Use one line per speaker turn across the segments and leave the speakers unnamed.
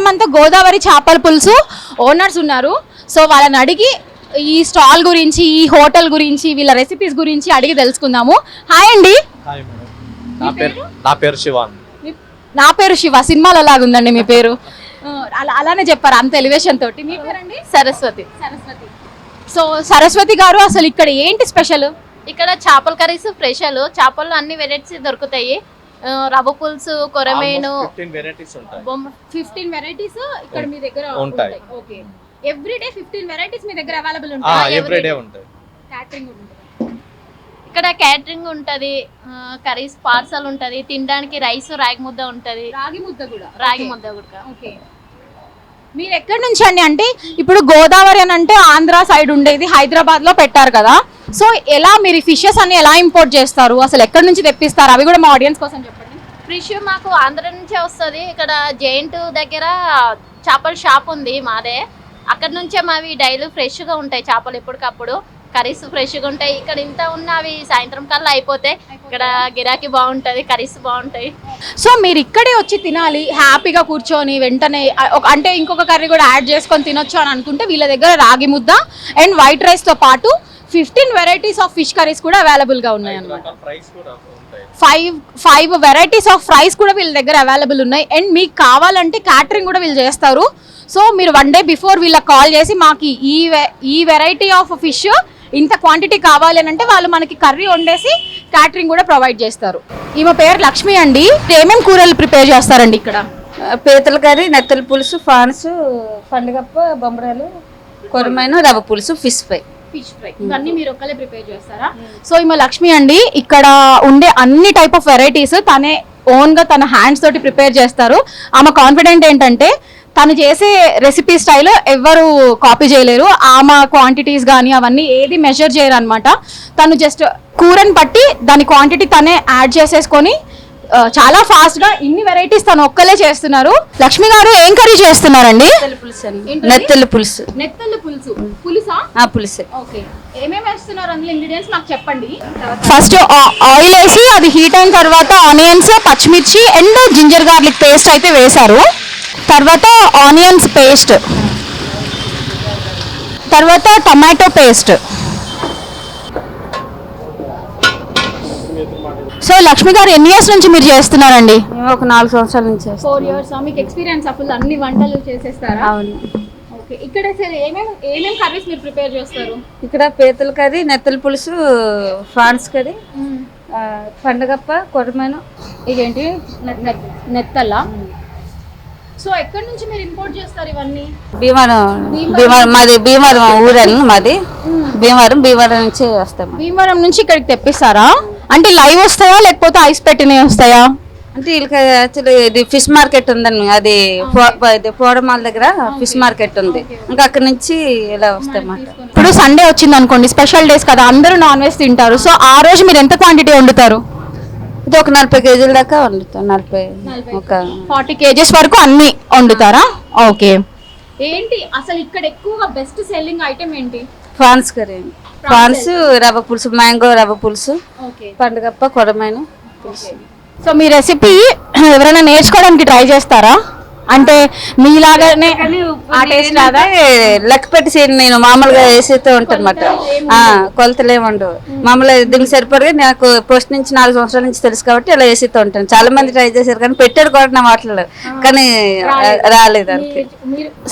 అయితే మనతో గోదావరి చేపల పులుసు ఓనర్స్ ఉన్నారు. సో వాళ్ళని అడిగి ఈ స్టాల్ గురించి ఈ హోటల్ గురించి వీళ్ళ రెసిపీస్ గురించి అడిగి తెలుసుకుందాము. హాయ్ అండి.
నా పేరు? నా పేరు శివాన్
మీ- నా పేరు శివ. సినిమాలో లాగుందండి మీ పేరు? అలా అలానే చెప్పారు అంత ఎలివేషన్ తోటి. మీ పేరండి?
సరస్వతి.
సరస్వతి. సో సరస్వతి గారు అసలు ఇక్కడ ఏంటి స్పెషల్
ఇక్కడ చేపల కర్రీస్ స్పెషల్ చేపలు అన్ని వెరైటీస్ దొరుకుతాయి. రవ్వ పులుసు కొరమేను
ఫిఫ్టీన్ వెరైటీస్ ఉంటాయి.
బొమ్మ
ఫిఫ్టీన్ వెరైటీస్ ఇక్కడ మీ దగ్గర
ఉంటాయి.
Okay every day fifteen varieties మీ దగ్గర అవైలబుల్ ఉంటాయి?
ఎవ్రీ డే ఉంటాయి.
క్యాటరింగ్ ఉంటుంది.
ఇక్కడ క్యాటరింగ్ ఉంటది కర్రీస్ పార్సల్ ఉంటది తినడానికి రైస్ రాగి ముద్ద ఉంటది.
రాగి ముద్ద కూడా.
రాగి ముద్ద కూడా.
ఓకే మీరు ఎక్కడి నుంచి అండి? అంటే ఇప్పుడు గోదావరి అని అంటే ఆంధ్ర సైడ్ ఉండేది హైదరాబాద్లో పెట్టారు కదా. సో ఎలా మీరు ఫిషెస్ అన్ని ఎలా ఇంపోర్ట్ చేస్తారు? అసలు ఎక్కడి నుంచి తెప్పిస్తారు? అవి కూడా మా ఆడియన్స్ కోసం చెప్పండి.
ఫిష్ మాకు ఆంధ్ర నుంచే వస్తుంది. ఇక్కడ జైంట్ దగ్గర చేపల షాప్ ఉంది మాదే. అక్కడ నుంచే మావి డైలీ ఫ్రెష్గా ఉంటాయి చేపలు ఎప్పటికప్పుడు. కర్రీస్ ఫ్రెష్గా ఉంటాయి. ఇక్కడ ఇంత ఉన్న అవి సాయంత్రం కల్లా అయిపోతాయి ఇక్కడ గిరాకీ బాగుంటుంది కర్రీస్ బాగుంటాయి.
సో మీరు ఇక్కడే వచ్చి తినాలి హ్యాపీగా కూర్చొని వెంటనే అంటే ఇంకొక కర్రీ కూడా యాడ్ చేసుకొని తినొచ్చు అని అనుకుంటే వీళ్ళ దగ్గర రాగి ముద్ద అండ్ వైట్ రైస్తో పాటు fifteen varieties of fish curries కూడా అవైలబుల్గా ఉన్నాయి అన్నమాట
ప్రైస్ కూడా ఉంటాయి
five five varieties of fries కూడా వీళ్ళ దగ్గర అవైలబుల్ ఉన్నాయి. అండ్ మీకు కావాలంటే క్యాటరింగ్ కూడా వీళ్ళు చేస్తారు. సో మీరు వన్ డే బిఫోర్ వీళ్ళకి కాల్ చేసి మాకు ఈ వె- ఈ వెరైటీ ఆఫ్ ఫిష్ ఇంత క్వాంటిటీ కావాలి అని అంటే వాళ్ళు మనకి కర్రీ వండేసి క్యాటరింగ్ కూడా ప్రొవైడ్ చేస్తారు. ఈమె పేరు లక్ష్మి అండి. ఏమేమి కూరలు ప్రిపేర్ చేస్తారండి ఇక్కడ?
పీతల కర్రీ నెత్తల పులుసు ఫాన్స్ పండుగప్ప బొమ్మరాలు కొరమైన రవ్వ పులుసు ఫిష్ ఫ్రై
ఫిష్ ఫ్రై. ఇవన్నీ మీరు ఒక్కలే ప్రిపేర్ చేస్తారా? సో ఈమె లక్ష్మి అండి ఇక్కడ ఉండే అన్ని టైప్ ఆఫ్ వెరైటీస్ తనే ఓన్గా తన హ్యాండ్స్ తోటి ప్రిపేర్ చేస్తారు. ఆమె కాన్ఫిడెంట్ ఏంటంటే తను చేసే రెసిపీ స్టైల్ ఎవరు కాపీ చేయలేరు. ఆమె క్వాంటిటీస్ కానీ అవన్నీ ఏది మెజర్ చేయరు అనమాట తను జస్ట్ కూరని బట్టి దాని క్వాంటిటీ తనే యాడ్ చేసేసుకొని చాలా ఫాస్ట్గా ఇన్ని వెరైటీస్ తను ఒక్కలే చేస్తున్నారు. లక్ష్మి గారు ఏం కర్రీ చేస్తున్నారండి?
నెత్తల పులుసు నెత్తల పులుసు.
పులుసు. పులుసా?
ఆ పులుసు.
ఓకే. ఏమేమి వేస్తున్నారు అందులో ఇంగ్రీడియంట్స్ నాకు చెప్పండి. ఫస్ట్ ఆయిల్ వేసి అది హీట్ అయిన తర్వాత ఆనియన్స్ పచ్చిమిర్చి అండ్ జింజర్ గార్లిక్ పేస్ట్ అయితే వేశారు. తర్వాత ఆనియన్స్ పేస్ట్ తర్వాత tomato paste so Lakshmi garu ఎన్ని ఇయర్స్ నుంచి మీరు చేస్తున్నారండి?
మేము ఒక నాలుగు సంవత్సరాల నుంచి.
ఫోర్ ఇయర్స్ మీకు ఎక్స్పీరియన్స్ అప్పుడు అన్ని వంటలు చేసేస్తారా?
అవును.
ఓకే ఇక్కడ సరే ఏమేమి ఏమేమి కర్రీస్ మీరు ప్రిపేర్ చేస్తారు?
ఇక్కడ పీతల కర్రీ నెత్తల పులుసు ఫాన్స్ కర్రీ ఆ, పండుగప్ప కొరమైన
ఇదేంటి? నెత్తల్ల సో ఎక్కడి నుంచి మీరు ఇంపోర్ట్ చేస్తారు ఇవన్నీ?
భీమవరం. భీమవరం. మాది భీమవరం ఊరని మాది. భీమవరం భీమవరం నుంచి వస్తాం.
భీమవరం నుంచి ఇక్కడికి తెప్పిస్తారా? అంటే లైవ్ వస్తాయా లేకపోతే ఐస్ పెట్టినవి వస్తాయా?
అంటే వీళ్ళకి యాక్చువల్లీ ఇది ఫిష్ మార్కెట్ ఉందండి. అది పోడమాల దగ్గర ఫిష్ మార్కెట్ ఉంది. ఇంకా అక్కడ నుంచి ఇలా వస్తాయి అన్నమాట.
ఇప్పుడు సండే వచ్చింది అనుకోండి స్పెషల్ డేస్ కదా అందరూ నాన్ వెజ్ తింటారు. సో ఆ రోజు మీరు ఎంత క్వాంటిటీ వండుతారు?
ఇది ఒక నలభై కేజీల దాకా వండుతాం. నలభై ఒక
ఫార్టీ కేజెస్ వరకు అన్ని వండుతారా? ఓకే. ఏంటి? అసలు ఇక్కడ ఎక్కువగా బెస్ట్ సెల్లింగ్ ఐటమ్ ఏంటి?
ప్రాన్స్ కర్రీ అండి. ప్రాన్స్ రవ్వ పులుసు మ్యాంగో రవ్వ పులుసు పండుగప్ప కొరమైన పులుసు.
సో మీ రెసిపీ ఎవరైనా నేర్చుకోవడానికి ట్రై చేస్తారా? అంటే మీలాగానే ఆ టేస్ట్
అంటే లెక్క పెట్టి చేయను నేను మామూలుగా వేసేస్తూ ఉంటాను అనమాట కొలతలు ఏముండవు మామూలుగా దీనికి సరిపడగా నాకు పోస్ట్ నుంచి నాలుగు సంవత్సరాల నుంచి తెలుసు కాబట్టి ఇలా వేసేస్తూ ఉంటాను. చాలా మంది ట్రై చేశారు కానీ పెట్టాడు కూడా నా మాటలు. కానీ రాలేదు. అంతే.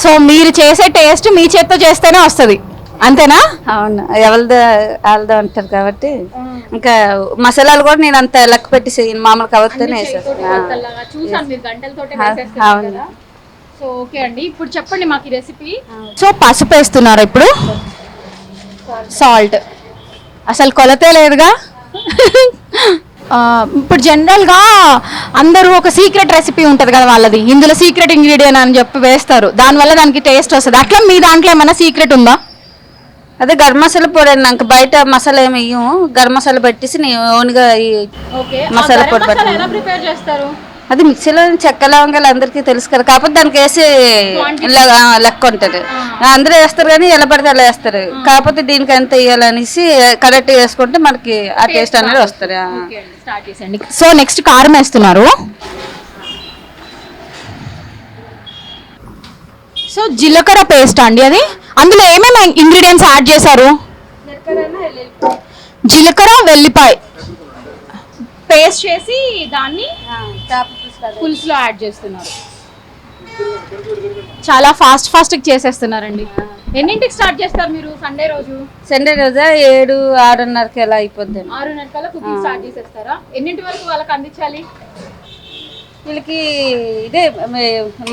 సో మీరు చేసే టేస్ట్ మీ చేత్తో చేస్తేనే వస్తుంది. అంతేనా?
అవును. ఎవరిదో వాళ్ళదో అంటారు కాబట్టి. ఇంకా మసాలాలు కూడా నేను అంత లెక్క పెట్టి మామూలు కవర్తోనే వేసేస్తాను అవును.
సో ఓకే అండి. ఇప్పుడు చెప్పండి మాకు ఈ రెసిపీ సో పసుపు వేస్తున్నారు ఇప్పుడు? సాల్ట్ అసలు కొలతే లేదుగా? ఇప్పుడు జనరల్గా అందరూ ఒక సీక్రెట్ రెసిపీ ఉంటుంది కదా వాళ్ళది. ఇందులో సీక్రెట్ ఇంగ్రీడియంట్ అని చెప్పి వేస్తారు. దానివల్ల దానికి టేస్ట్ వస్తుంది. అట్లా మీ దాంట్లో ఏమైనా సీక్రెట్ ఉందా?
అదే గరం మసాలా పొడి అండి నాకు బయట మసాలా ఏమి ఇయ్యము. గరం మసాలా పెట్టేసి నేను ఓన్గా ఈ
ఓకే.
మసాలా పొడి పట్టు
ఎలా ప్రిపేర్ చేస్తారు?
అది మిక్సీలో చెక్క లవంగాలు అందరికీ తెలుసు కదా. కాకపోతే దానికి వేసి లె- ఆ, లెక్క ఉంటుంది. అందరూ వేస్తారు కానీ ఎలా పడితే అలా వేస్తారు. కాకపోతే దీనికి ఎంత వేయాలనేసి కరెక్ట్ వేసుకుంటే మనకి ఆ టేస్ట్ అనేది వస్తుంది. ఆ.
స్టార్ట్ చేసండి సో నెక్స్ట్ కారం వేస్తున్నారు. సో జీలకర్ర పేస్ట్ అండి అది. అందులో ఏమేమి ఇంగ్రీడియంట్స్ యాడ్ చేశారు? జీలకర్ర వెల్లిపాయ. పేస్ట్ చేసి దాన్ని పులుసులో యాడ్ చేస్తున్నారు. చాలా ఫాస్ట్ ఫాస్ట్ చేసేస్తున్నారండి. ఎన్నింటికి స్టార్ట్ చేస్తారు మీరు సండే రోజు?
సండే రోజా? ఏడు ఆరున్నరకి ఎలా అయిపోద్ది.
ఆరున్నర కల్లా కుకింగ్ స్టార్ట్ చేసేస్తారా? ఎన్నింటి వరకు వాళ్ళకి అందించాలి?
వీళ్ళకి ఇదే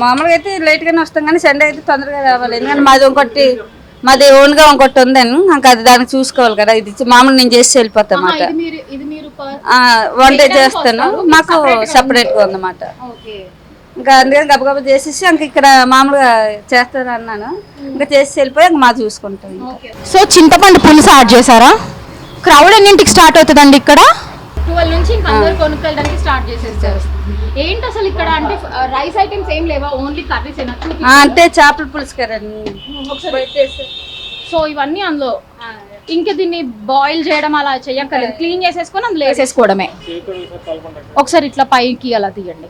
మామూలుగా అయితే లేట్గానే వస్తాం కానీ సండే అయితే తొందరగా రావాలి. ఎందుకంటే మాది ఇంకోటి మాది ఓన్గా ఇంకోటి ఉందని. ఇంకా అది దానికి చూసుకోవాలి కదా. ఇది మామూలు నేను చేసి వెళ్ళిపోతాం
ఆహా,
అన్నమాట. వంట చేస్తాను.
మీకు
సపరేట్గా ఉందన్నమాట. ఇంకా అందుకని గబగబా చేసేసి ఇంక ఇక్కడ మామూలుగా చేస్తాను అన్నాను. ఇంకా చేసి వెళ్ళిపోయి ఇంక మా చూసుకుంటాం.
సో చింతపండు పులుసు యాడ్ చేశారా? క్రౌడ్ ఎన్నింటికి స్టార్ట్ అవుతుందండి ఇక్కడ? ట్వెల్వ్ నుంచి ఇంకా అందరు కొనుక్కెళ్ళడానికి స్టార్ట్ చేసేస్తారు. ఏంటి అసలు ఇక్కడ అంటే రైస్ ఐటమ్స్ ఏం లేవా? ఓన్లీ కర్రీస్
అంటే చేపల పులుసు కదండి
సో ఇవన్నీ అందులో. ఇంకా దీన్ని బాయిల్ చేయడం అలా చెయ్యక్కర్లేదు. క్లీన్ చేసేసుకొని అందులో వేసేసుకోవడమే. ఒకసారి ఇట్లా పైకి అలా తీయండి.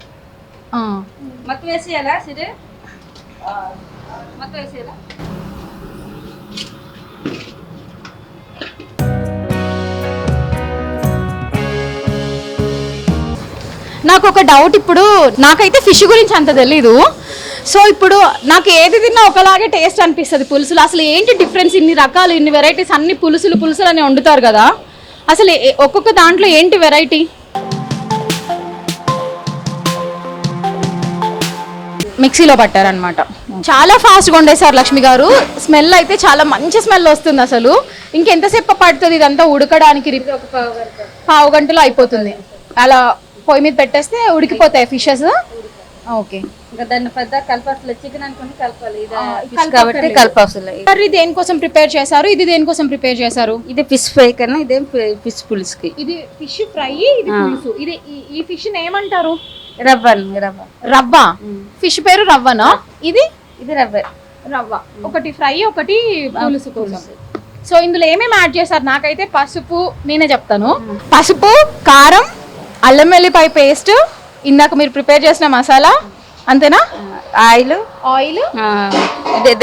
ఆ.
మొత్తం వేసేయాలా సిరే? మొత్తం వేసేయాలా?
నాకు ఒక డౌట్ ఇప్పుడు నాకైతే ఫిష్ గురించి అంత తెలీదు. సో ఇప్పుడు నాకు ఏది తిన్నా ఒకలాగే టేస్ట్ అనిపిస్తుంది పులుసులు. అసలు ఏంటి డిఫరెన్స్ ఇన్ని రకాలు ఇన్ని వెరైటీస్ అన్ని పులుసులు పులుసులు అని వండుతారు కదా. అసలు ఒక్కొక్క దాంట్లో ఏంటి వెరైటీ మిక్సీలో పట్టారనమాట చాలా ఫాస్ట్గా వండేశారు లక్ష్మి గారు. స్మెల్ అయితే చాలా మంచి స్మెల్ వస్తుంది అసలు. ఇంకెంతసేపు పడుతుంది ఇదంతా ఉడకడానికి? పావు గంటలో అయిపోతుంది. అలా పొయ్యి మీద పెట్టేస్తే ఉడికిపోతాయి ఫిషెస్ ఓకే
ఇంకా దాన్ని పెద్ద కలపసలు చికెన్ అనుకుని కలపాలి. కాబట్టి కలపసలు
కర్రీ దేనికోసం ప్రిపేర్ చేశారు? ఇది దేనికోసం ప్రిపేర్ చేశారు?
ఇది ఫిష్ ఫ్రై కన్నా ఇదేం ఫిష్ పులుసుకి.
ఇది ఫిష్ ఫ్రై ఇది పులుసు. ఇది ఈ- ఫిష్ ఏమంటారు?
రవ్వ. రవ్వ?
రవ్వ ఫిష్ పేరు రవ్వనా? ఇది?
ఇది రవ్వ.
రవ్వ. ఒకటి ఫ్రై ఒకటి పులుసు కోసం. సో ఇందులో ఏమేమి యాడ్ చేశారు? నాకైతే పసుపు నేనే చెప్తాను. పసుపు కారం అల్లం వెల్లిపాయ పేస్ట్ ఇందాక మీరు ప్రిపేర్ చేసిన మసాలా అంతేనా?
ఆయిల్.
ఆయిల్.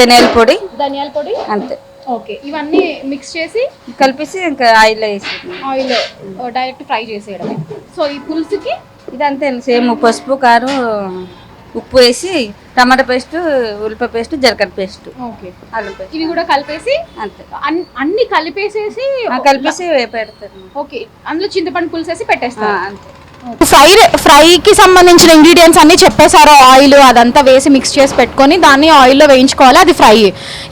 ధనియాల పొడి.
ధనియాల పొడి.
అంతే.
ఓకే ఇవన్నీ మిక్స్ చేసి
కలిపేసి ఇంకా ఆయిల్ వేసి
ఆయిల్ డైరెక్ట్ ఫ్రై చేసేయడమే. సో ఈ పులుసుకి?
ఇది అంతే సేమ్ పసుపు కారం ఉప్పు వేసి టమాటా పేస్ట్ ఉల్లిపాయ పేస్ట్ జీలకర్ర పేస్ట్.
ఓకే.
అల్లం పేస్ట్.
ఇవి కూడా కలిపేసి
అంతే.
అన్- అన్ని కలిపేసేసి
కలిపేసి పెడతారు
ఓకే అందులో చింతపండు పులుసేసి
ఆ,
పెట్టేస్తారు.
అంతే.
ఫ్రై ఫ్రైకి సంబంధించిన ఇంగ్రీడియంట్స్ అన్ని చెప్పేశారు. ఆయిల్ అదంతా వేసి మిక్స్ చేసి పెట్టుకొని దాన్ని ఆయిల్లో వేయించుకోవాలి. అది ఫ్రై.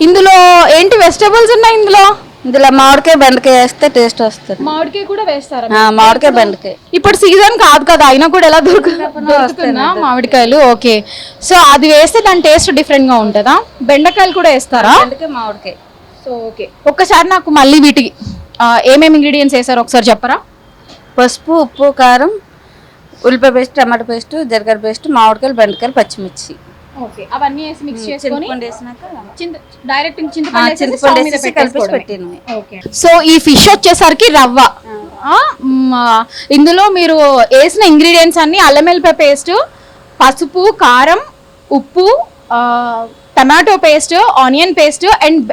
ఇందులో ఏంటి వెజిటబుల్స్ ఉన్నాయి ఇందులో?
ఇందులో మామిడికాయ బెండకాయ వేస్తే టేస్ట్ వస్తుంది.
మామిడికాయ కూడా వేస్తారా?
మామిడికాయ బెండకాయ.
ఇప్పుడు సీజన్ కాదు కదా అయినా కూడా ఎలా దొరుకు మామిడికాయలు? ఓకే. సో అది వేస్తే దాని టేస్ట్ డిఫరెంట్గా ఉంటుందా? బెండకాయలు కూడా వేస్తారా?
బెండకాయ మామిడికాయ.
So okay. ఒక్కసారి నాకు మళ్ళీ వీటికి ఏమేమి ఇంగ్రీడియంట్స్ వేసారో ఒకసారి చెప్పరా?
పసుపు ఉప్పు కారం ఉల్లిపాయ పేస్ట్ టమాటా పేస్ట్ జీలకర్ర పేస్ట్ మామిడికాయలు బెండకాయలు పచ్చిమిర్చి.
ఓకే. అవన్నీ వేసి మిక్స్ చేసుకొని డైరెక్ట్ చింతపండు సో ఈ ఫిష్ వచ్చేసరికి రవ్వ. ఇందులో మీరు వేసిన ఇంగ్రీడియంట్స్ అన్ని అల్లం వెల్లిపాయ పేస్ట్ పసుపు కారం ఉప్పు ఆ, tomato paste onion paste and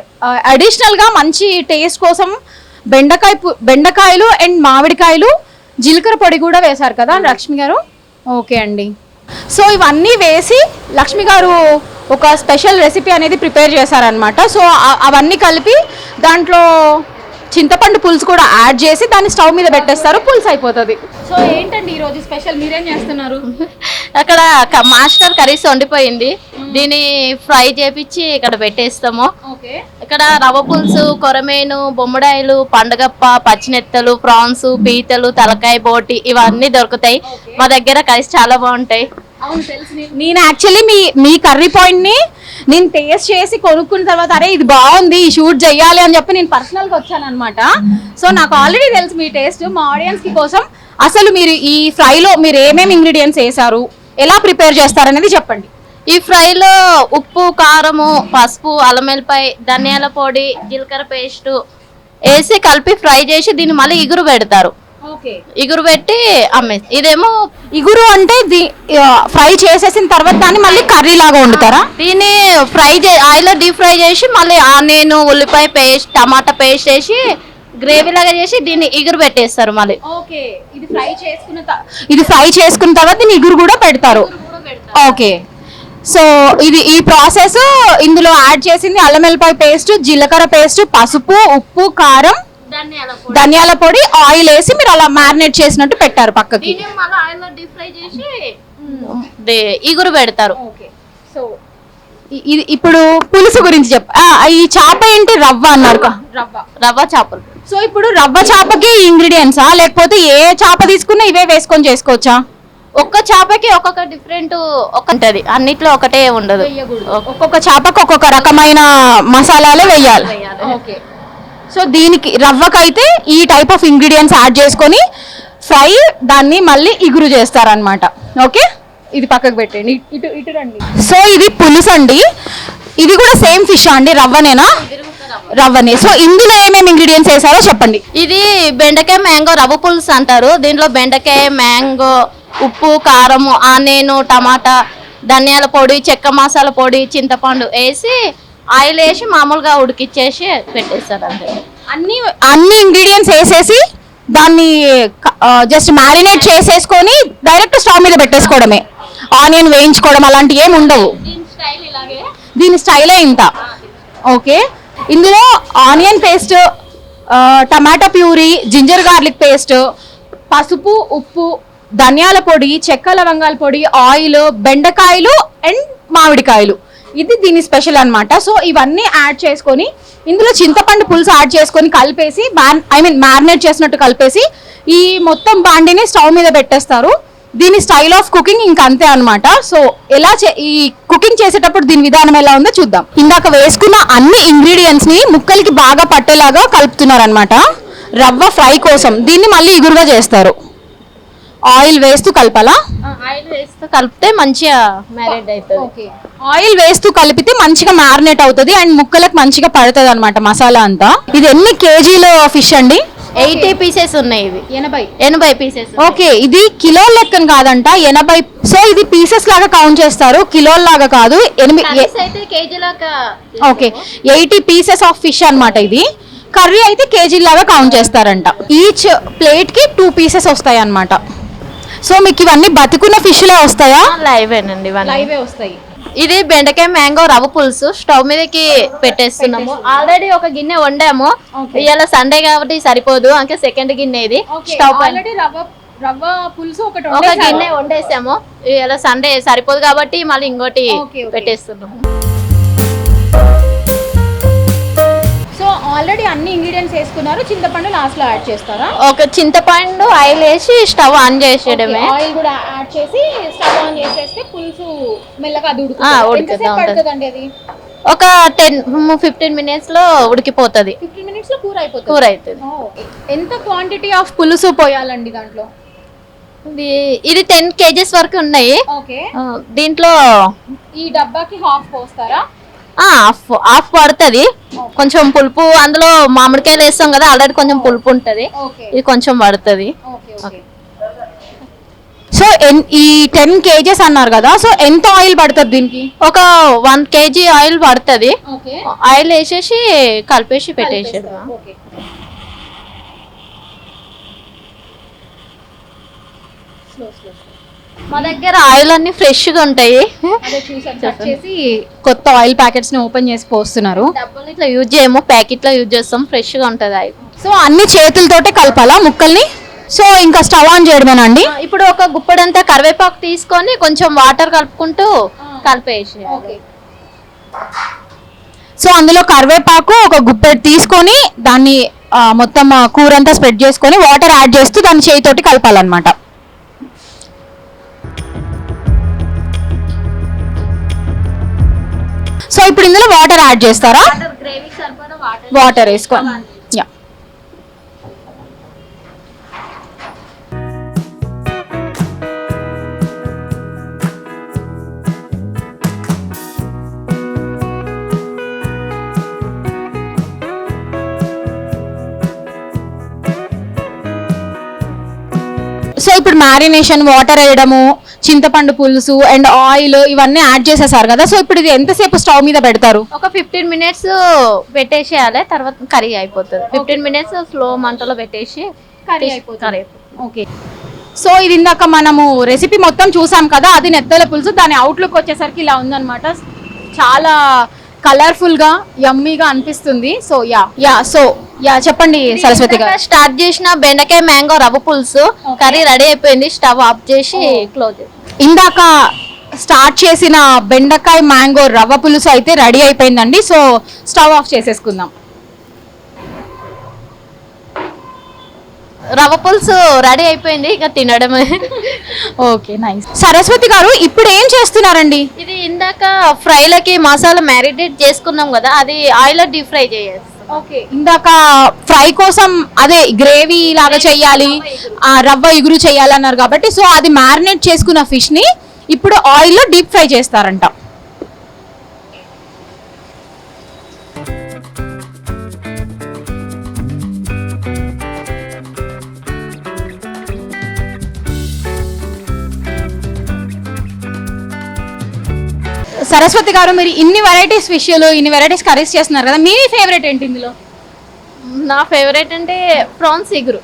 అడిషనల్గా మంచి టేస్ట్ కోసం బెండకాయ బెండకాయలు అండ్ మామిడికాయలు జీలకర్ర పొడి కూడా వేశారు కదా లక్ష్మి గారు? ఓకే అండి. సో ఇవన్నీ వేసి లక్ష్మి గారు ఒక స్పెషల్ రెసిపీ అనేది ప్రిపేర్ చేశారనమాట సో అవన్నీ కలిపి దాంట్లో చింతపండు పులుసు కూడా యాడ్ చేసి దాన్ని స్టవ్ మీద పెట్టేస్తారు పులుసు అయిపోతుంది. సో ఏంటండి ఈరోజు స్పెషల్? మీరేం చేస్తున్నారు?
అక్కడ మాస్టర్ కర్రీస్ వండిపోయింది. దీన్ని ఫ్రై చేపించి ఇక్కడ పెట్టేస్తాము.
ఓకే.
ఇక్కడ రవ్వ పులుసు కొరమేను బొమ్మడాయిలు పండుగప్ప పచ్చినెత్తలు ప్రాన్స్ పీతలు తలకాయ బోటి ఇవన్నీ దొరుకుతాయి. మా దగ్గర కర్రీస్ చాలా బాగుంటాయి.
నేను- నేను యాక్చువల్లీ మీ మీ కర్రీ పాయింట్ని నేను టేస్ట్ చేసి కొనుక్కున్న తర్వాత అరే ఇది బాగుంది షూట్ చేయాలి అని చెప్పి నేను పర్సనల్గా వచ్చాను అనమాట సో నాకు ఆల్రెడీ తెలుసు మీ టేస్ట్ మా ఆడియన్స్కి కోసం అసలు మీరు ఈ ఫ్రై లో మీరు ఏమేమి ఇంగ్రీడియంట్స్ వేసారు ఎలా ప్రిపేర్ చేస్తారనేది చెప్పండి.
ఈ ఫ్రైలో ఉప్పు కారము పసుపు అల్లం వెల్లిపాయ ధనియాల పొడి జీలకర్ర పేస్ట్ వేసి కలిపి ఫ్రై చేసి దీన్ని మళ్ళీ ఇగురు పెడతారు. ఇగురు పెట్టి అమ్మేసి ఇదేమో
ఇగురు అంటే ఫ్రై చేసేసిన తర్వాత దాన్ని మళ్ళీ కర్రీ లాగా వండుతారా?
దీన్ని ఫ్రై చే ఆయిల్లో డీప్ ఫ్రై చేసి మళ్ళీ ఆనియన్ ఉల్లిపాయ పేస్ట్ టమాటా పేస్ట్ వేసి గ్రేవీ లాగా చేసి దీన్ని ఇగురు పెట్టేస్తారు మళ్ళీ.
ఓకే. ఇది ఫ్రై చేసుకున్న ఇది ఫ్రై చేసుకున్న తర్వాత దీన్ని ఇగురు కూడా పెడతారు. ఓకే. సో ఇది ఈ ప్రాసెస్ ఇందులో యాడ్ చేసింది అల్లం వెల్లిపాయ పేస్ట్ జీలకర్ర పేస్ట్ పసుపు ఉప్పు కారం
ధనియాల పొడి
ఆయిల్ వేసి మీరు అలా మ్యారినేట్ చేసినట్టు పెట్టారు పక్కకి.
ఇగురు పెడతారు.
ఇప్పుడు పులుసు గురించి చెప్ ఆ, ఈ చేప ఏంటి? రవ్వ అన్నారు రవ్వ.
రవ్వ చేపలు.
సో ఇప్పుడు రవ్వ చేపకి ఇంగ్రీడియంట్సా లేకపోతే ఏ చేప తీసుకున్నా ఇవే వేసుకొని చేసుకోవచ్చా?
ఒక్క చేపకి ఒక్కొక్క డిఫరెంట్ ఒక ఉంటది. అన్నిట్లో ఒకటే ఉండదు.
ఒక్కొక్క చేపకు ఒక్కొక్క రకమైన మసాలాలు
వేయాలి.
ఓకే. సో దీనికి రవ్వకైతే ఈ టైప్ ఆఫ్ ఇంగ్రీడియంట్స్ యాడ్ చేసుకొని ఫ్రై దాన్ని మళ్ళీ ఇగురు చేస్తారనమాట ఓకే? ఇది పక్కకు పెట్టండి. ఇటు ఇటు రండి. సో ఇది పులుసు అండి. ఇది కూడా సేమ్ ఫిష్ అండి రవ్వనేనా? రవ్వనే. సో ఇందులో ఏమేమి ఇంగ్రీడియంట్స్ వేసారో చెప్పండి.
ఇది బెండకాయ మ్యాంగో రవ్వ పులుసు అంటారు. దీంట్లో బెండకాయ మ్యాంగో ఉప్పు కారము ఆనియన్ టమాటా ధనియాల పొడి చెక్క మసాలా పొడి చింతపండు వేసి ఆయిల్ వేసి మామూలుగా ఉడికిచ్చేసి పెట్టేస్తారు అంతే
అన్ని అన్ని ఇంగ్రీడియంట్స్ వేసేసి దాన్ని జస్ట్ మ్యారినేట్ చేసేసుకొని డైరెక్ట్ స్టవ్ మీద పెట్టేసుకోవడమే. ఆనియన్ వేయించుకోవడం అలాంటివి ఏమి ఉండవు.
దీని స్టైల్ ఇలాగే?
దీని స్టైలే ఇంత. ఓకే. ఇందులో ఆనియన్ పేస్ట్ టమాటా ప్యూరీ జింజర్ గార్లిక్ పేస్ట్ పసుపు ఉప్పు ధనియాల పొడి చెక్క లవంగాల పొడి ఆయిల్ బెండకాయలు అండ్ మామిడికాయలు. ఇది దీని స్పెషల్ అనమాట సో ఇవన్నీ యాడ్ చేసుకొని ఇందులో చింతపండు పులుసు యాడ్ చేసుకొని కలిపేసి ఐ మీన్ మ్యారినేట్ చేసినట్టు కలిపేసి ఈ మొత్తం బాండిని స్టవ్ మీద పెట్టేస్తారు. దీని స్టైల్ ఆఫ్ కుకింగ్ ఇంక అంతే అనమాట సో ఎలా చే- ఈ కుకింగ్ చేసేటప్పుడు దీని విధానం ఎలా ఉందో చూద్దాం. ఇందాక వేసుకున్న అన్ని ఇంగ్రీడియంట్స్ని ముక్కలకి బాగా పట్టేలాగా కలుపుతున్నారు అనమాట రవ్వ ఫ్రై కోసం దీన్ని మళ్ళీ ఇగురుగా చేస్తారు. ఆయిల్ వేస్తూ కలపాలా?
ఆయిల్ వేస్తూ కలిపితే మంచిగా మ్యారేడ్ అవుతుంది.
ఆయిల్ వేస్తూ కలిపితే మంచిగా మ్యారినేట్ అవుతుంది అండ్ ముక్కలకు మంచిగా పడుతుంది అనమాట మసాలా అంతా. ఇది ఎన్ని కేజీల ఫిష్ అండి?
ఎయిటీ పీసెస్ ఉన్నాయి ఇవి.
ఎనభై.
ఎనభై పీసెస్
ఓకే ఇది కిలో లెక్కన కాదంట ఎనభై. సో ఇది పీసెస్ లాగా కౌంట్ చేస్తారు కిలోల లాగా కాదు ఎనిమిది okay eighty pieces of fish అన్నమాట ఇది. కర్రీ అయితే కేజీ లాగా కౌంట్ చేస్తారంట. ఈచ్ ప్లేట్కి టూ పీసెస్ వస్తాయి అన్నమాట సో మీకు ఇవన్నీ బతుకున్న ఫిష్ లే వస్తాయా
లైవేనండి ఇవన్నీ.
వస్తాయి.
ఇది బెండకాయ మ్యాంగో రవ్వ పులుసు స్టవ్ మీదకి పెట్టేస్తున్నాము. ఆల్రెడీ ఒక గిన్నె వండాము.
Okay.
ఇవాళ సండే కాబట్టి సరిపోదు అంటే సెకండ్ గిన్నె ఇది. స్టవ్ పైన
రవ్వ రవ్వ పులుసు ఒకటి
ఒక గిన్నె వండేసాము. ఇవాళ సండే సరిపోదు కాబట్టి మళ్ళీ ఇంకోటి. పెట్టేస్తున్నాము.
సో ఆల్రెడీ అన్ని ఇంగ్రీడియంట్స్ వేసుకున్నారు. చింతపండు లాస్ట్లో యాడ్ చేస్తారా?
ఒక చింతపండు ఆయిల్ వేసి స్టవ్ ఆన్ చేసేయడమే.
ఆయిల్ కూడా యాడ్ చేసి స్టవ్ ఆన్ చేసేస్తే పులుసు మెల్లగా అది
ఆ, ఉడుకుతా ఉంటది.
పడుతుందండి అది?
ఒక టెన్ ఫిఫ్టీన్ మినిట్స్లో ఉడికిపోతది.
ఫిఫ్టీన్ మినిట్స్లో కూర అయిపోతుంది
కూర అవుతుంది
ఎంత క్వాంటిటీ ఆఫ్ పులుసు పోయాలండి దాంట్లో?
ఇది- ఇది టెన్ కేజెస్ వరకు ఉన్నాయి. దీంట్లో
ఈ డబ్బాకి హాఫ్ పోస్తారా?
హాఫ్ హాఫ్ పడుతుంది. కొంచెం పులుపు అందులో మామిడికాయలు వేస్తాం కదా ఆల్రెడీ కొంచెం పులుపు ఉంటది. ఇది కొంచెం పడుతుంది.
Okay okay. సో ఈ టెన్ కేజెస్ అన్నారు కదా సో ఎంత ఆయిల్ పడుతుంది దీనికి?
ఒక వన్ కేజీ ఆయిల్ పడుతుంది.
ఓకే.
ఆయిల్ వేసేసి కలిపేసి పెట్టేసి
ఓకే.
మా దగ్గర ఆయిల్ అన్ని ఫ్రెష్గా ఉంటాయి
కొత్త ఆయిల్ ప్యాకెట్స్ని ఓపెన్ చేసి పోస్తున్నారు.
డబ్బులు ఇట్లా యూజ్ చేయము ప్యాకెట్లో యూజ్ చేస్తాం ఫ్రెష్గా ఉంటది ఆయిల్.
సో అన్ని చేతులతోటే కలపాలా ముక్కల్ని? సో ఇంకా స్టవ్ ఆన్ చేయడమేనండి
ఇప్పుడు ఒక గుప్పడంతా కరివేపాకు తీసుకొని కొంచెం వాటర్ కలుపుకుంటూ కలిపేసి
సో అందులో కరివేపాకు ఒక గుప్పెడు తీసుకొని దాన్ని మొత్తం కూర అంతా స్ప్రెడ్ చేసుకొని వాటర్ యాడ్ చేస్తూ దాన్ని చేయితోటి కలపాలన్నమాట. ఇప్పుడు ఇందులో వాటర్ యాడ్ చేస్తారా?
వాటర్
వాటర్ ఇప్పుడు మ్యారినేషన్ వాటర్ వేయడము చింతపండు పులుసు అండ్ ఆయిల్ ఇవన్నీ యాడ్ చేసేసారు కదా. సో ఇప్పుడు ఇది ఎంతసేపు స్టవ్ మీద పెడతారు?
ఒక ఫిఫ్టీన్ మినిట్స్ పెట్టేసేయాలి తర్వాత కర్రీ అయిపోతుంది. ఫిఫ్టీన్ మినిట్స్ స్లో మంటలో పెట్టేసి
కర్రీ అయిపోతుంది. ఓకే సో ఇది ఇందాక మనము రెసిపీ మొత్తం చూసాం కదా అది నెత్తల పులుసు దాని అవుట్లుక్ వచ్చేసరికి ఇలా ఉందన్నమాట. చాలా కలర్ఫుల్గా యమ్మీగా అనిపిస్తుంది. So yeah yeah so yeah చెప్పండి సరస్వతి గారు.
స్టార్ట్ చేసిన బెండకాయ మ్యాంగో రవ్వ పులుసు కర్రీ రెడీ అయిపోయింది. స్టవ్ ఆఫ్ చేసి క్లోజ్
ఇందాక స్టార్ట్ చేసిన బెండకాయ మ్యాంగో రవ్వ పులుసు అయితే రెడీ అయిపోయిందండి. సో స్టవ్ ఆఫ్ చేసేసుకుందాం.
రవ్వ పులుసు రెడీ అయిపోయింది ఇక తినడమే.
Okay nice. సరస్వతి గారు ఇప్పుడు ఏం చేస్తున్నారండి?
ఇది ఇందాక ఫ్రైలకి మసాలా మ్యారినేట్ చేసుకున్నాం కదా అది ఆయిల్ డీప్ ఫ్రై చేయాలి
ఓకే ఇందాక ఫ్రై కోసం అదే గ్రేవీ లాగా చెయ్యాలి ఆ రవ్వ ఇగురు చేయాలన్నారు కాబట్టి సో అది మ్యారినేట్ చేసుకున్న ఫిష్ని ఇప్పుడు ఆయిల్లో డీప్ ఫ్రై చేస్తారంట. సరస్వతి గారు మీరు ఇన్ని వెరైటీస్ ఫిష్లు ఇన్ని వెరైటీస్ కర్రీస్ చేస్తున్నారు కదా మీ ఫేవరెట్ ఏంటి ఇందులో?
నా ఫేవరెట్ అంటే ప్రాన్స్ ఇగురు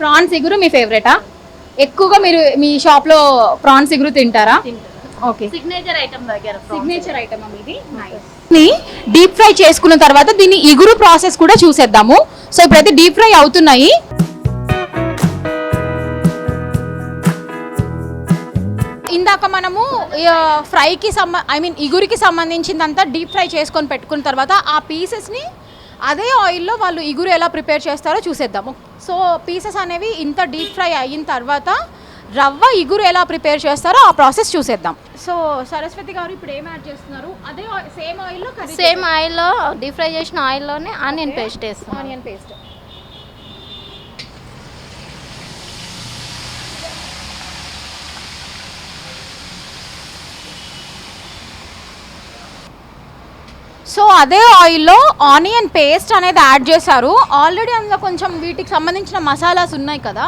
ప్రాన్స్ ఇగురు మీ ఫేవరెటా ఎక్కువగా మీరు మీ షాప్లో ప్రాన్స్ ఇగురు తింటారా? ఓకే
సిగ్నేచర్ ఐటమ్ దగ్గర
సిగ్నేచర్ ఐటమ్ ఇది. డీప్ ఫ్రై చేసుకున్న తర్వాత దీన్ని ఇగురు ప్రాసెస్ కూడా చూసేద్దాము. సో ఇప్పుడైతే డీప్ ఫ్రై అవుతున్నాయి. ఇందాక మనము ఫ్రైకి సంబ ఐ మీన్ ఇగురికి సంబంధించిందంతా డీప్ ఫ్రై చేసుకొని పెట్టుకున్న తర్వాత ఆ పీసెస్ని అదే ఆయిల్లో వాళ్ళు ఇగురు ఎలా ప్రిపేర్ చేస్తారో చూసేద్దాము. సో పీసెస్ అనేవి ఇంత డీప్ ఫ్రై అయిన తర్వాత రవ్వ ఇగురు ఎలా ప్రిపేర్ చేస్తారో ఆ ప్రాసెస్ చూసేద్దాం. సో సరస్వతి గారు ఇప్పుడు ఏం యాడ్ చేస్తున్నారు? అదే సేమ్ ఆయిల్లో
సేమ్ ఆయిల్లో డీప్ ఫ్రై చేసిన ఆయిల్లోనే ఆనియన్ పేస్ట్ వేస్తాం
ఆనియన్ పేస్ట్. సో అదే ఆయిల్లో ఆనియన్ పేస్ట్ అనేది యాడ్ చేశారు. ఆల్రెడీ అందులో కొంచెం వీటికి సంబంధించిన మసాలాస్ ఉన్నాయి కదా.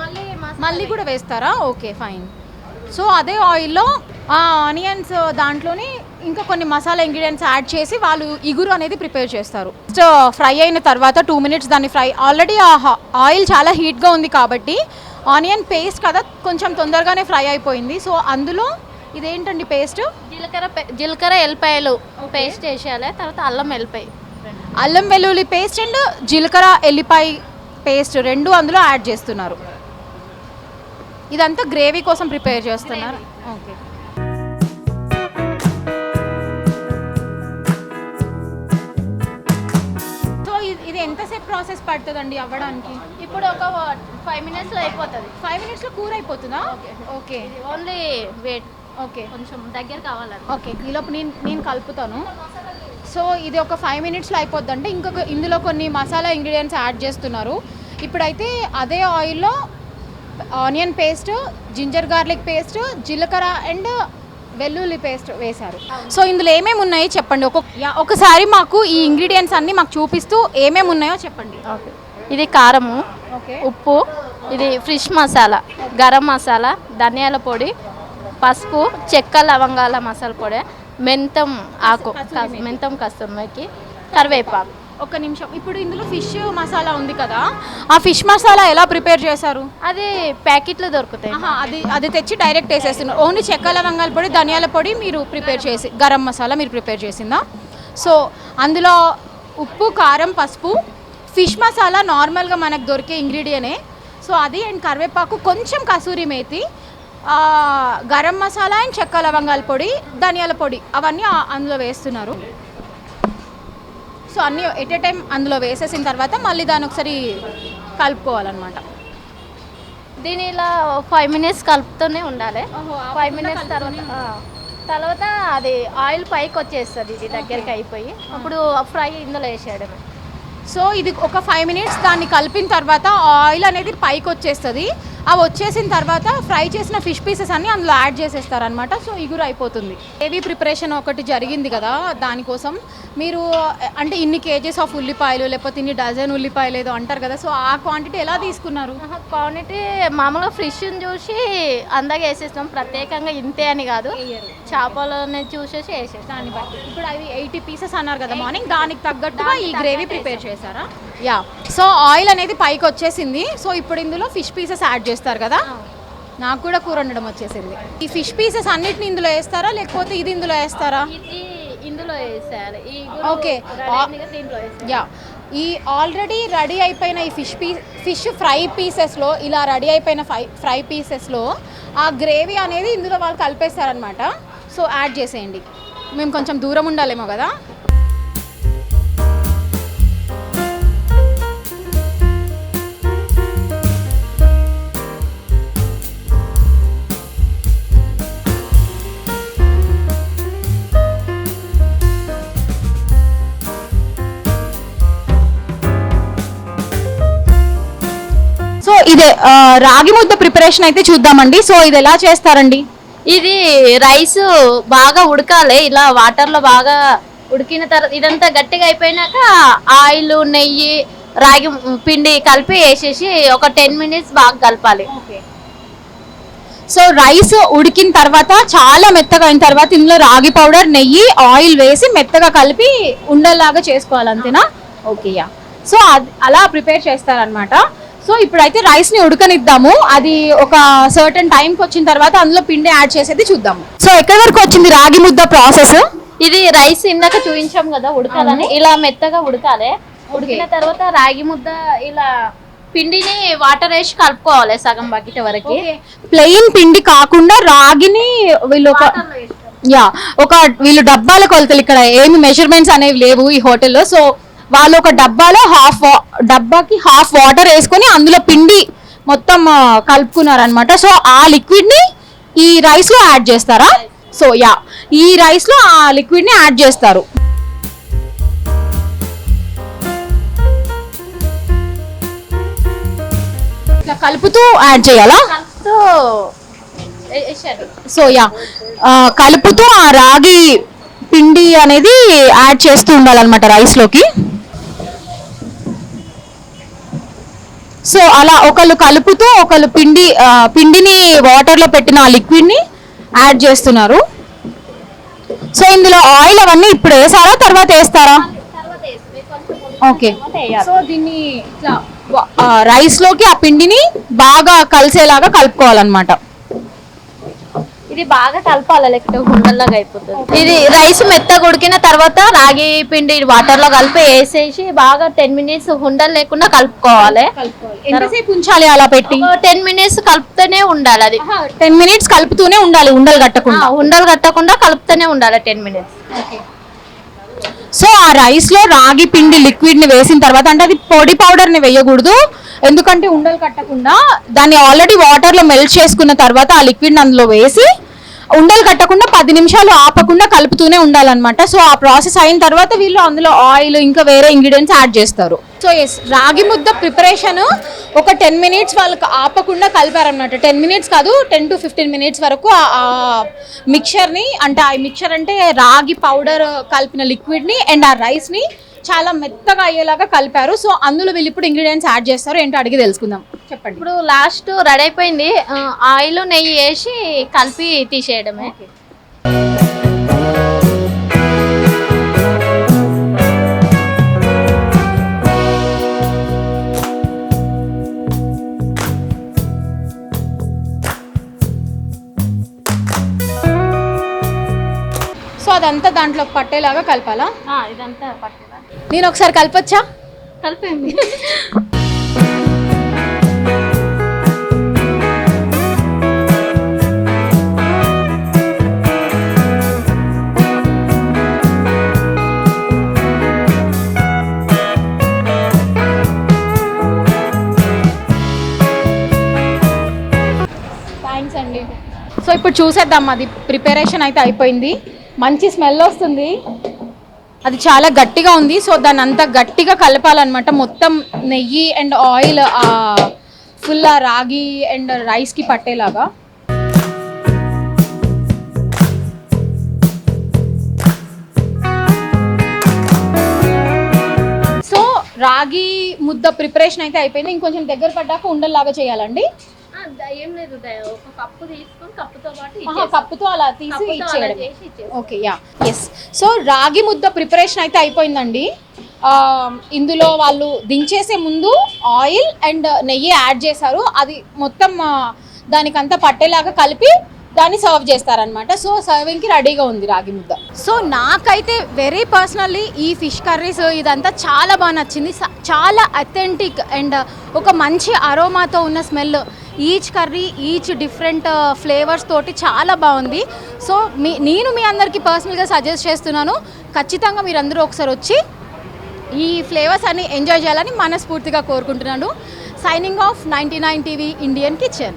మళ్ళీ
మళ్ళీ కూడా వేస్తారా? Okay fine. సో అదే ఆయిల్లో ఆ ఆనియన్స్ దాంట్లోని ఇంకా కొన్ని మసాలా ఇంగ్రీడియంట్స్ యాడ్ చేసి వాళ్ళు ఇగురు అనేది ప్రిపేర్ చేస్తారు. జస్ట్ uh, ఫ్రై అయిన తర్వాత టూ మినిట్స్ దాన్ని ఫ్రై ఆల్రెడీ ఆ ఆయిల్ చాలా హీట్గా ఉంది కాబట్టి ఆనియన్ పేస్ట్ కదా కొంచెం తొందరగానే ఫ్రై అయిపోయింది. సో అందులో ఇదేంటండి పేస్ట్?
జీలకర్ర జీలకర్ర ఎల్లిపాయలు పేస్ట్ వేసేయాలి తర్వాత అల్లం ఎల్లిపాయ.
అల్లం వెల్లుల్లి పేస్ట్ అండ్ జీలకర్ర ఎల్లిపాయ పేస్ట్ రెండు అందులో యాడ్ చేస్తున్నారు. ఇదంతా గ్రేవీ కోసం ప్రిపేర్ చేస్తున్నారు. ఓకే. సో ఇది- ఇది ఎంతసేపు ప్రాసెస్ పడుతుందండి అవ్వడానికి?
ఇప్పుడు ఒక ఫైవ్ మినిట్స్లో అయిపోతుంది.
ఫైవ్ మినిట్స్లో కూర అయిపోతుందా ఓకే.
Only weight.
ఓకే.
కొంచెం దగ్గర కావాలండి.
ఓకే ఈలోపు నేను నేను కలుపుతాను. సో ఇది ఒక ఫైవ్ మినిట్స్లో అయిపోద్ది అంటే ఇంకొక ఇందులో కొన్ని మసాలా ఇంగ్రీడియంట్స్ యాడ్ చేస్తున్నారు. ఇప్పుడైతే అదే ఆయిల్లో onion paste ginger garlic paste జీలకర్ర అండ్ వెల్లుల్లి పేస్ట్ వేశారు. సో ఇందులో ఏమేమి ఉన్నాయి చెప్పండి. ఒక ఒకసారి మాకు ఈ ఇంగ్రీడియంట్స్ అన్ని మాకు చూపిస్తూ ఏమేమి ఉన్నాయో చెప్పండి.
ఓకే. ఇది కారము
ఓకే.
ఉప్పు ఇది ఫిష్ మసాలా గరం మసాలా ధనియాల పొడి పసుపు చెక్క లవంగాల మసాలా పొడి మెంతం ఆకు మెంతం. కస్తూరికి కరివేపాకు.
ఒక నిమిషం. ఇప్పుడు ఇందులో ఫిష్ మసాలా ఉంది కదా ఆ ఫిష్ మసాలా ఎలా ప్రిపేర్ చేశారు?
అది ప్యాకెట్లు దొరుకుతాయి.
అది అది తెచ్చి డైరెక్ట్ వేసేస్తున్నారు. ఓన్లీ చెక్క లవంగాల పొడి ధనియాల పొడి మీరు ప్రిపేర్ చేసి గరం మసాలా మీరు ప్రిపేర్ చేసిందా? సో అందులో ఉప్పు కారం పసుపు ఫిష్ మసాలా నార్మల్గా మనకు దొరికే ఇంగ్రీడియనే. సో అది అండ్ కరివేపాకు కొంచెం కసూరి మేతి గరం మసాలా అండ్ చెక్క లవంగాల పొడి ధనియాల పొడి అవన్నీ అందులో వేస్తున్నారు. సో అన్నీ ఎట్ ఏ టైం అందులో వేసేసిన తర్వాత మళ్ళీ దాన్ని ఒకసారి కలుపుకోవాలన్నమాట.
దీని ఇలా ఫైవ్ మినిట్స్ కలుపుతూనే ఉండాలి. ఫైవ్ మినిట్స్ తర్వాత తర్వాత అది ఆయిల్ పైకి వచ్చేస్తుంది ఇది దగ్గరికి అయిపోయి. అప్పుడు ఫ్రై ఇందులో వేసేయడమే.
సో ఇది ఒక ఫైవ్ మినిట్స్ దాన్ని కలిపిన తర్వాత ఆయిల్ అనేది పైకి వచ్చేస్తుంది. అవి వచ్చేసిన తర్వాత ఫ్రై చేసిన ఫిష్ పీసెస్ అన్ని అందులో యాడ్ చేసేస్తారనమాట సో ఇగురు అయిపోతుంది. గ్రేవీ ప్రిపరేషన్ ఒకటి జరిగింది కదా దానికోసం మీరు అంటే ఇన్ని కేజెస్ ఆఫ్ ఉల్లిపాయలు లేకపోతే ఇన్ని డజన్ ఉల్లిపాయలు ఏదో అంటారు కదా సో ఆ క్వాంటిటీ ఎలా తీసుకున్నారు?
క్వాంటిటీ మామూలుగా ఫ్రిష్ని చూసి అందాక వేసేస్తాం. ప్రత్యేకంగా ఇంతే అని కాదు. చేపలని చూసేసి వేసేస్తాం.
దాన్ని బట్టి. ఇప్పుడు అవి ఎయిటీ పీసెస్ అన్నారు కదా మార్నింగ్. దానికి తగ్గట్టుగా ఈ గ్రేవీ ప్రిపేర్ చేశారా? యా. సో ఆయిల్ అనేది పైకి వచ్చేసింది. సో ఇప్పుడు ఇందులో ఫిష్ పీసెస్ యాడ్ చేస్తారు కదా? నాకు కూడా కూర వండడం వచ్చేసింది. ఈ ఫిష్ పీసెస్ అన్నిటిని ఇందులో వేస్తారా? లేకపోతే ఇది ఇందులో వేస్తారా?
ఇది ఇందులో వేసేయాలి వేసేయాలి
యా. ఈ ఆల్రెడీ రెడీ అయిపోయిన ఈ ఫిష్ పీస్ ఫిష్ ఫ్రై పీసెస్లో ఇలా రెడీ అయిపోయిన ఫ్రై ఫ్రై పీసెస్లో ఆ గ్రేవీ అనేది ఇందులో వాళ్ళు కలిపేస్తారనమాట సో యాడ్ చేసేయండి. మేము కొంచెం దూరం ఉండాలేమో కదా? ఇదే రాగి ముద్ద ప్రిపరేషన్ అయితే చూద్దామండి. సో ఇది ఎలా చేస్తారండి?
ఇది రైస్ బాగా ఉడకాలి. ఇలా వాటర్లో బాగా ఉడికిన తర్వాత ఇదంతా గట్టిగా అయిపోయినాక ఆయిల్ నెయ్యి రాగి పిండి కలిపి వేసేసి ఒక టెన్ మినిట్స్ బాగా కలపాలి.
సో రైస్ ఉడికిన తర్వాత చాలా మెత్తగా అయిన తర్వాత ఇందులో రాగి పౌడర్ నెయ్యి ఆయిల్ వేసి మెత్తగా కలిపి ఉండేలాగా చేసుకోవాలి అంతేనా? Okay yeah. సో అది అలా ప్రిపేర్ చేస్తారనమాట సో ఇప్పుడైతే రైస్ని ఉడకనిద్దాము. అది ఒక సర్టన్ టైంకి వచ్చిన తర్వాత అందులో పిండి యాడ్ చేసేది చూద్దాము. సో ఎక్కడి వరకు వచ్చింది రాగి ముద్ద ప్రాసెస్
ఇది రైస్ ఇందాక చూపించాం కదా ఉడకాలని. ఇలా మెత్తగా ఉడకాలి. ఉడికిన తర్వాత రాగి ముద్ద ఇలా పిండిని వాటర్ వేసి కలుపుకోవాలి సగం బకెట్ వరకు.
ప్లెయిన్ పిండి కాకుండా రాగిని వీళ్ళు ఒక యా ఒక వీళ్ళు డబ్బాల కొలతలు ఇక్కడ ఏమి మెజర్మెంట్స్ అనేవి లేవు ఈ హోటల్లో సో వాళ్ళు ఒక డబ్బాలో హాఫ్ డబ్బాకి హాఫ్ వాటర్ వేసుకొని అందులో పిండి మొత్తం కలుపుకున్నారనమాట సో ఆ లిక్విడ్ని ఈ రైస్లో యాడ్ చేస్తారా? సో యా ఈ రైస్లో ఆ లిక్విడ్ని యాడ్ చేస్తారు. ఇట్లా కలుపుతూ యాడ్ చేయాలా. సో యా కలుపుతూ ఆ రాగి పిండి అనేది యాడ్ చేస్తూ ఉండాలన్నమాట రైస్ సో అలా ఒకళ్ళు కలుపుతూ ఒకళ్ళు పిండి పిండిని వాటర్లో పెట్టిన ఆ లిక్విడ్ని యాడ్ చేస్తున్నారు. సో ఇందులో ఆయిల్ అవన్నీ ఇప్పుడు వేసారా? తర్వాత వేస్తారా? ఓకే సో దీన్ని రైస్లోకి ఆ పిండిని బాగా కలిసేలాగా కలుపుకోవాలన్నమాట.
ఇది బాగా కలపాలి? లేకపోతే ఉండల్లాగా అయిపోతుంది. ఇది రైస్ మెత్తగా ఉడికిన తర్వాత రాగి పిండి వాటర్లో కలిపి వేసేసి బాగా టెన్ మినిట్స్ ఉండలు లేకుండా కలుపుకోవాలి.
ఎంతసేపు ఉంచాలి అలా పెట్టి?
టెన్ మినిట్స్ కలుపుతూనే ఉండాలి అది.
టెన్ మినిట్స్ కలుపుతూనే ఉండాలి ఉండలు కట్టకుండా.
ఉండలు కట్టకుండా కలుపుతూనే ఉండాలి టెన్ మినిట్స్.
సో ఆ రైస్లో రాగి పిండి లిక్విడ్ని వేసిన తర్వాత అంటే అది పొడి పౌడర్ని వేయకూడదు. ఎందుకంటే ఉండలు కట్టకుండా దాన్ని ఆల్రెడీ వాటర్లో మెల్ట్ చేసుకున్న తర్వాత ఆ లిక్విడ్ అందులో వేసి ఉండలు కట్టకుండా పది నిమిషాలు ఆపకుండా కలుపుతూనే ఉండాలన్నమాట. సో ఆ ప్రాసెస్ అయిన తర్వాత వీళ్ళు అందులో ఆయిల్ ఇంకా వేరే ఇంగ్రీడియంట్స్ యాడ్ చేస్తారు. సో ఎస్ రాగి ముద్ద ప్రిపరేషన్ ఒక టెన్ మినిట్స్ వాళ్ళకి ఆపకుండా కలిపారనమాట టెన్ మినిట్స్ కాదు టెన్ టు ఫిఫ్టీన్ మినిట్స్ వరకు ఆ- ఆ మిక్చర్ని అంటే ఆ మిక్చర్ అంటే రాగి పౌడర్ కలిపిన లిక్విడ్ని అండ్ ఆ రైస్ని చాలా మెత్తగా అయ్యేలాగా కలిపారు. సో అందులో వీళ్ళు ఇప్పుడు ఇంగ్రీడియంట్స్ యాడ్ చేస్తారు ఏంటో అడిగి తెలుసుకుందాం. చెప్పండి.
ఇప్పుడు లాస్ట్ రెడీ అయిపోయింది. ఆయిల్ నెయ్యి వేసి కలిపి తీసేయడమే.
సో అదంతా దాంట్లో పట్టేలాగా కలపాలా?
ఇదంతా పట్టేలా.
నేను ఒకసారి కలపచ్చా?
కలిపేయండి.
ఇప్పుడు చూసేద్దాం అది ప్రిపరేషన్ అయితే అయిపోయింది. మంచి స్మెల్ వస్తుంది. అది చాలా గట్టిగా ఉంది సో దాన్ని అంతా గట్టిగా కలపాలన్నమాట. మొత్తం నెయ్యి అండ్ ఆయిల్ ఫుల్ రాగి అండ్ రైస్కి పట్టేలాగా. సో రాగి ముద్ద ప్రిపరేషన్ అయితే అయిపోయింది. ఇంకొంచెం దగ్గర పడ్డాక ఉండల్లాగా చేయాలండి.
ఏం లేదు ఒక కప్పు తీసుకొని కప్పుతో పాటు
కప్పుతో అలా తీసి ఇచ్చేయడం. Okay yeah. ఎస్ సో రాగి ముద్ద ప్రిపరేషన్ అయితే అయిపోయిందండి. ఆ, ఇందులో వాళ్ళు దించేసే ముందు ఆయిల్ అండ్ నెయ్యి యాడ్ చేశారు. అది మొత్తం దానికంతా పట్టేలాగా కలిపి దాన్ని సర్వ్ చేస్తారనమాట సో సర్వింగ్కి రెడీగా ఉంది రాగి ముద్ద. సో నాకైతే వెరీ పర్సనల్లీ ఈ ఫిష్ కర్రీస్ ఇదంతా చాలా బాగా నచ్చింది. చాలా అథెంటిక్ అండ్ ఒక మంచి అరోమాతో ఉన్న smell each curry each different flavours తోటి చాలా బాగుంది. సో మీ నేను మీ అందరికీ పర్సనల్గా సజెస్ట్ చేస్తున్నాను ఖచ్చితంగా మీరందరూ ఒకసారి వచ్చి ఈ ఫ్లేవర్స్ అన్ని ఎంజాయ్ చేయాలని మనస్ఫూర్తిగా కోరుకుంటున్నాను. Signing off ninety nine TV Indian kitchen.